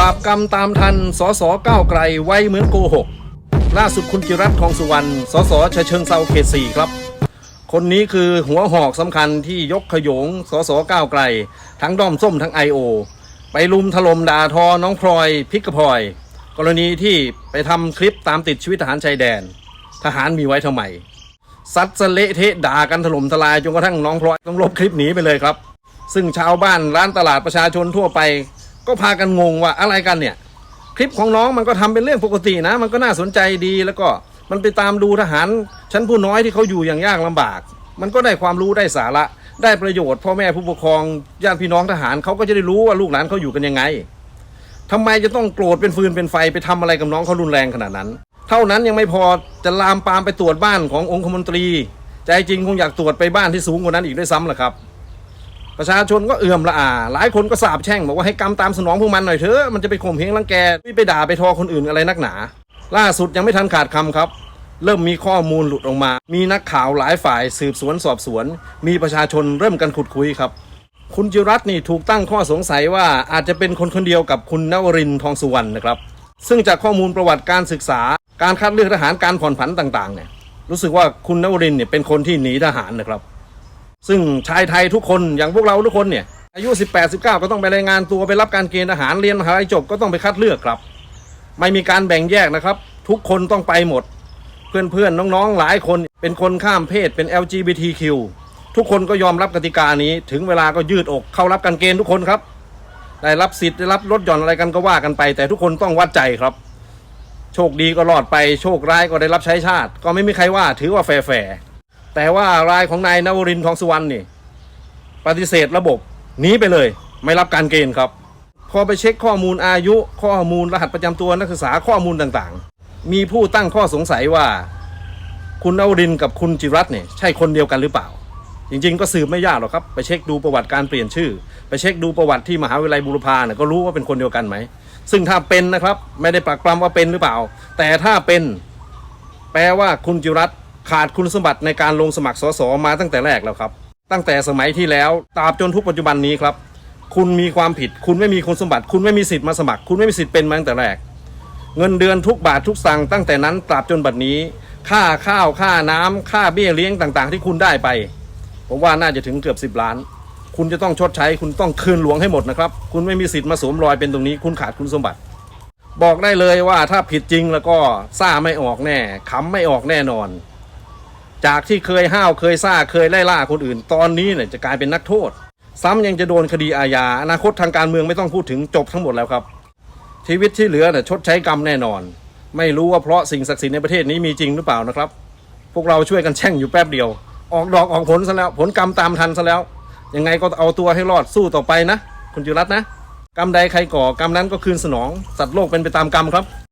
บาปกรรมตามทัน สสก้าวไกลไว้เหมือนโกหก ล่าสุดคุณจิรัตน์ทองสุวรรณ สสชเชิงเซาเขตสี่ครับ คนนี้คือหัวหอกสำคัญที่ยกขยง สสก้าวไกล ทั้งด้อมส้มทั้งไอโอไปลุมถล่มด่าทอน้องพลอยพิกกพลอย กรณีที่ไปทำคลิปตามติดชีวิตทหารชายแดน ทหารมีไว้ทำไมซัดสเละเทะด่ากันถล่มทลายจนกระทั่งน้องพลอยต้องลบคลิปหนีไปเลยครับ ซึ่งชาวบ้านร้านตลาดประชาชนทั่วไป ก็พากันงงว่าอะไรกันเนี่ย คลิปของน้องมันก็ทำเป็นเรื่องปกตินะ มันก็น่าสนใจดีแล้วก็มันไปตามดูทหารชั้นผู้น้อยที่เขาอยู่อย่างยากลำบาก มันก็ได้ความรู้ได้สาระ ได้ประโยชน์พ่อแม่ผู้ปกครองญาติพี่น้องทหารเขาก็จะได้รู้ว่าลูกหลานเขาอยู่กันยังไงทำไมจะต้องโกรธเป็นฟืนเป็นไฟไปทำอะไรกับน้องเขารุนแรงขนาดนั้น เท่านั้นยังไม่พอจะลามปามไปตรวจบ้านขององคมนตรี ใจจริงคงอยากตรวจไปบ้านที่สูงกว่านั้นอีกด้วยซ้ำแหละครับ ประชาชนก็เอื่อมละอา หลายคนก็สาบแช่งบอกว่าให้กรรมตามสนองพวกมันหน่อยเถอะ มันจะไปข่มเหงรังแกไม่ไปด่าไปทอคนอื่นอะไรนักหนา ล่าสุดยังไม่ทันขาดคำครับ เริ่มมีข้อมูลหลุดออกมา มีนักข่าวหลายฝ่ายสืบสวนสอบสวน มีประชาชนเริ่มกันขุดคุยครับ คุณจิรัตน์นี่ถูกตั้งข้อสงสัยว่าอาจจะเป็นคนคนเดียวกับคุณนวรินทรทองสุวรรณนะครับ ซึ่งจากข้อมูลประวัติการศึกษา การคัดเลือกทหารการผ่อนผันต่างๆเนี่ย รู้สึกว่าคุณนวรินเนี่ยเป็นคนที่หนีทหารนะครับ ซึ่งชายไทยทุกคนอย่างพวกเราทุกคนเนี่ยอายุ 18 19 ก็ต้องไปรายงานตัวไปรับการเกณฑ์ทหารเรียนมหาลัยจบก็ต้องไปคัดเลือกครับ ไม่มีการแบ่งแยกนะครับ ทุกคนต้องไปหมด เพื่อนๆน้องๆหลายคนเป็นคนข้ามเพศเป็น LGBTQ ทุกคนก็ยอมรับกติกานี้ ถึงเวลาก็ยืดอกเข้ารับการเกณฑ์ทุกคนครับ ได้รับสิทธิ์ได้รับลดหย่อนอะไรกันก็ว่ากันไป แต่ทุกคนต้องวัดใจครับ โชคดีก็รอดไปโชคร้ายก็ได้รับใช้ชาติ ก็ไม่มีใครว่าถือว่าแฟร์ แต่ว่ารายของนายนวรินทร์ทองสุวรรณนี่ปฏิเสธระบบหนีไปเลย ไม่รับการเกณฑ์ครับ พอไปเช็คข้อมูลอายุ ข้อมูลรหัสประจำตัวนักศึกษาข้อมูลต่างๆ มีผู้ตั้งข้อสงสัยว่า คุณนวรินทร์กับคุณจิรัตน์เนี่ยใช่คนเดียวกันหรือเปล่า จริงๆ ก็สืบไม่ยากหรอกครับ ไปเช็คดูประวัติการเปลี่ยนชื่อ ไปเช็คดูประวัติที่มหาวิทยาลัยบูรพาเนี่ยก็รู้ว่าเป็นคนเดียวกันไหมซึ่งถ้าเป็นนะครับไม่ได้ปรักปรำว่าเป็นหรือเปล่า แต่ถ้าเป็นแปลว่าคุณจิรัตน์ ขาดคุณสมบัติในการลงสมัครสสมาตั้งแต่แรกแล้วครับ ตั้งแต่สมัยที่แล้วตราบจนทุกปัจจุบันนี้ครับ คุณมีความผิด คุณไม่มีคุณสมบัติ คุณไม่มีสิทธิ์มาสมัคร คุณไม่มีสิทธิ์เป็นมาตั้งแต่แรก เงินเดือนทุกบาททุกสตางตั้งแต่นั้นตราบจนบัดนี้ ค่าข้าวค่าน้ำค่าเบี้ยเลี้ยงต่างๆ ที่คุณได้ไป ผมว่าน่าจะถึงเกือบ 10 ล้าน คุณจะต้องชดใช้ คุณต้องคืนหลวงให้หมดนะครับ คุณไม่มีสิทธิ์มาสวมรอยเป็นตรงนี้ คุณขาดคุณสมบัติบอกได้เลยว่าถ้าผิดจริงแล้วก็ซ่าไม่ออกแน่ขำไม่ออกแน่นอน จากที่เคยห้าวเคยซ่าเคยไล่ล่าคนอื่น ตอนนี้เนี่ยจะกลายเป็นนักโทษ ซ้ำยังจะโดนคดีอาญาอนาคตทางการเมืองไม่ต้องพูดถึงจบทั้งหมดแล้วครับ ชีวิตที่เหลือเนี่ยชดใช้กรรมแน่นอน ไม่รู้ว่าเพราะสิ่งศักดิ์สิทธิ์ในประเทศนี้มีจริงหรือเปล่านะครับ พวกเราช่วยกันแช่งอยู่แป๊บเดียว ออกดอกออกผลซะแล้วผลกรรมตามทันซะแล้ว ยังไงก็เอาตัวให้รอดสู้ต่อไปนะ คุณจุรัตน์นะกรรมใดใครก่อกรรมนั้นก็คืนสนอง สัตว์โลกเป็นไปตามกรรมครับ